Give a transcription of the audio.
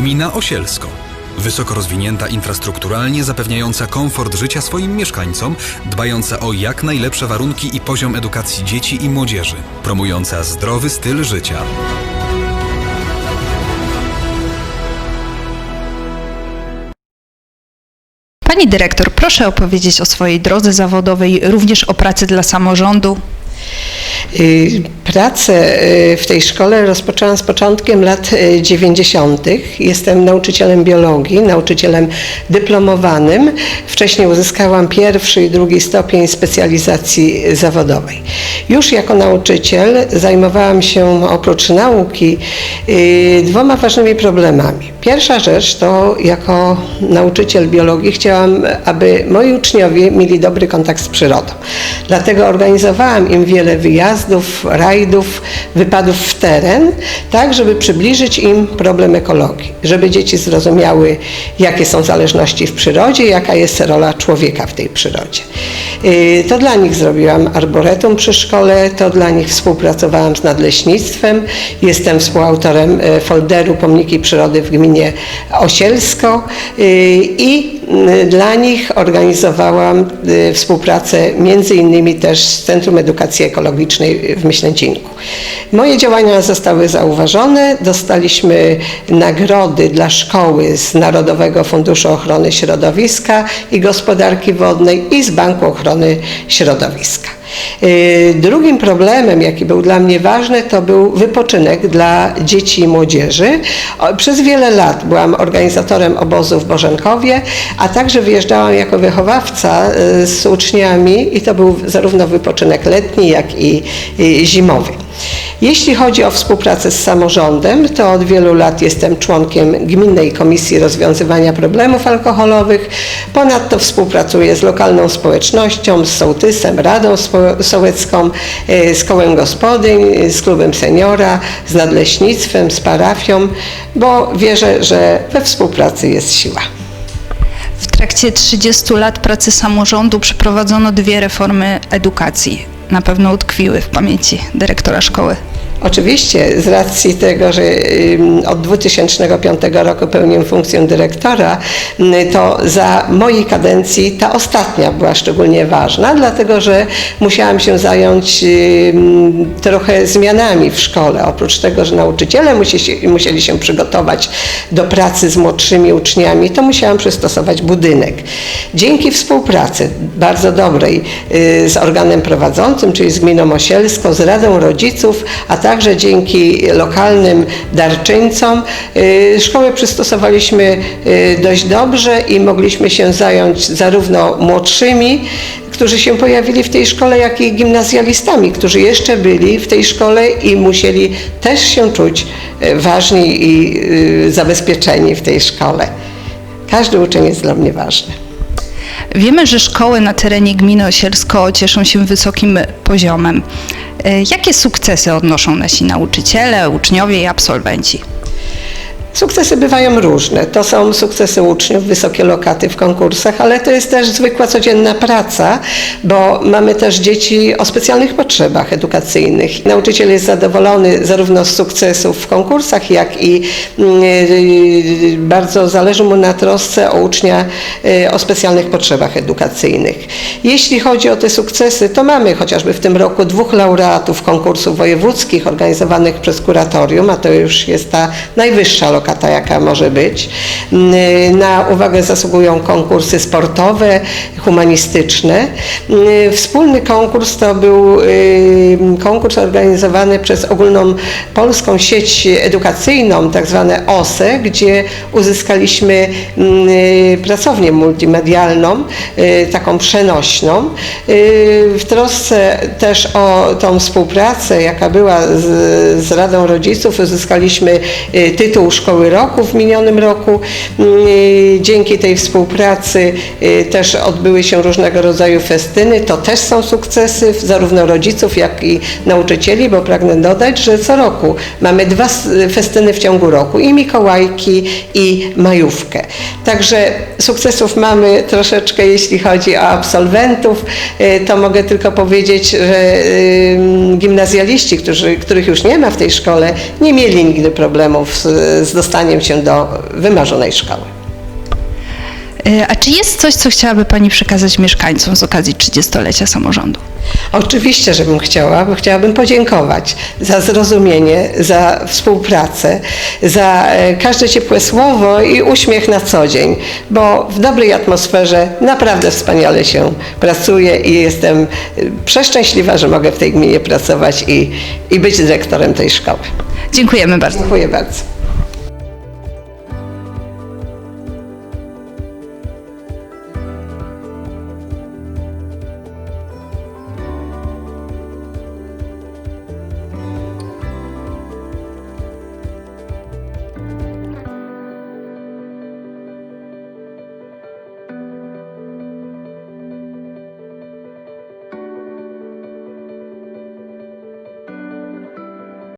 Gmina Osielsko. Wysoko rozwinięta infrastrukturalnie, zapewniająca komfort życia swoim mieszkańcom, dbająca o jak najlepsze warunki i poziom edukacji dzieci i młodzieży, promująca zdrowy styl życia. Pani dyrektor, proszę opowiedzieć o swojej drodze zawodowej, również o pracy dla samorządu. Y, Pracę y, w tej szkole rozpoczęłam z początkiem lat y, 90. Jestem nauczycielem biologii, nauczycielem dyplomowanym. Wcześniej uzyskałam pierwszy i drugi stopień specjalizacji zawodowej. Już jako nauczyciel zajmowałam się oprócz nauki y, dwoma ważnymi problemami. Pierwsza rzecz to jako nauczyciel biologii chciałam, aby moi uczniowie mieli dobry kontakt z przyrodą. Dlatego organizowałam im wiele wyjazdów, rajdów, wypadów w teren, tak żeby przybliżyć im problem ekologii, żeby dzieci zrozumiały, jakie są zależności w przyrodzie, jaka jest rola człowieka w tej przyrodzie. Yy, To dla nich zrobiłam arboretum przy szkole, to dla nich współpracowałam z nadleśnictwem, jestem współautorem e, folderu Pomniki Przyrody w gminie Osielsko yy, i dla nich organizowałam yy, współpracę między innymi też z Centrum Edukacji Ekologicznej w Myślęcinku. Moje działania zostały zauważone, dostaliśmy nagrody dla szkoły z Narodowego Funduszu Ochrony Środowiska i Gospodarki Wodnej i z Banku Ochrony Środowiska. Yy, Drugim problemem, jaki był dla mnie ważny, to był wypoczynek dla dzieci i młodzieży. Przez wiele lat byłam organizatorem obozu w Bożenkowie, a także wyjeżdżałam jako wychowawca yy, z uczniami i to był zarówno wypoczynek letni, jak i zimowy. Jeśli chodzi o współpracę z samorządem, to od wielu lat jestem członkiem Gminnej Komisji Rozwiązywania Problemów Alkoholowych. Ponadto współpracuję z lokalną społecznością, z sołtysem, Radą Sołecką, e, z kołem gospodyń, z klubem seniora, z nadleśnictwem, z parafią, bo wierzę, że we współpracy jest siła. W trakcie 30 lat pracy samorządu przeprowadzono dwie reformy edukacji. Na pewno utkwiły w pamięci dyrektora szkoły. Oczywiście, z racji tego, że od 2005 roku pełnię funkcję dyrektora, ym, to za mojej kadencji ta ostatnia była szczególnie ważna, dlatego że musiałam się zająć trochę zmianami w szkole. Oprócz tego, że nauczyciele musieli, musieli się przygotować do pracy z młodszymi uczniami, to musiałam przystosować budynek. Dzięki współpracy bardzo dobrej y, z organem prowadzącym, czyli z Gminą Osielską, z Radą Rodziców, a także dzięki lokalnym darczyńcom y, szkołę przystosowaliśmy y, dość dobrze i mogliśmy się zająć zarówno młodszymi, którzy się pojawili w tej szkole, jak i gimnazjalistami, którzy jeszcze byli w tej szkole i musieli też się czuć y, ważni i zabezpieczeni w tej szkole. Każdy uczeń jest dla mnie ważny. Wiemy, że szkoły na terenie gminy Osielsko cieszą się wysokim poziomem. E, Jakie sukcesy odnoszą nasi nauczyciele, uczniowie i absolwenci? Sukcesy bywają różne. To są sukcesy uczniów, wysokie lokaty w konkursach, ale to jest też zwykła codzienna praca, bo mamy też dzieci o specjalnych potrzebach edukacyjnych. Nauczyciel jest zadowolony zarówno z sukcesów w konkursach, jak i yy, bardzo zależy mu na trosce o ucznia yy, o specjalnych potrzebach edukacyjnych. Jeśli chodzi o te sukcesy, to mamy chociażby w tym roku dwóch laureatów konkursów wojewódzkich organizowanych przez kuratorium, a to już jest ta najwyższa lokata, jaka może być. Na uwagę zasługują konkursy sportowe, humanistyczne. Wspólny konkurs to był yy, konkurs organizowany przez ogólną polską sieć edukacyjną, tak zwane OSE, gdzie uzyskaliśmy pracownię multimedialną, yy, taką przenośną. Yy, W trosce też o tą współpracę, jaka była z, z Radą Rodziców, uzyskaliśmy tytuł Szkoły Roku w minionym roku. Yy, Dzięki tej współpracy yy, też odbyły się różnego rodzaju festyny. To też są sukcesy zarówno rodziców, jak i nauczycieli, bo pragnę dodać, że co roku mamy dwa festyny w ciągu roku i Mikołajki i Majówkę. Także sukcesów mamy troszeczkę, jeśli chodzi o absolwentów. Yy, To mogę tylko powiedzieć, że gimnazjaliści, którzy, których już nie ma w tej szkole, nie mieli nigdy problemów z, z dostaniem się do wymarzonej szkoły. E, A czy jest coś, co chciałaby Pani przekazać mieszkańcom z okazji 30-lecia samorządu? Oczywiście, żebym chciała, bo chciałabym podziękować za zrozumienie, za współpracę, za e, każde ciepłe słowo i uśmiech na co dzień, bo w dobrej atmosferze naprawdę wspaniale się pracuje i jestem e, przeszczęśliwa, że mogę w tej gminie pracować i, i być dyrektorem tej szkoły. Dziękujemy bardzo. Dziękuję bardzo.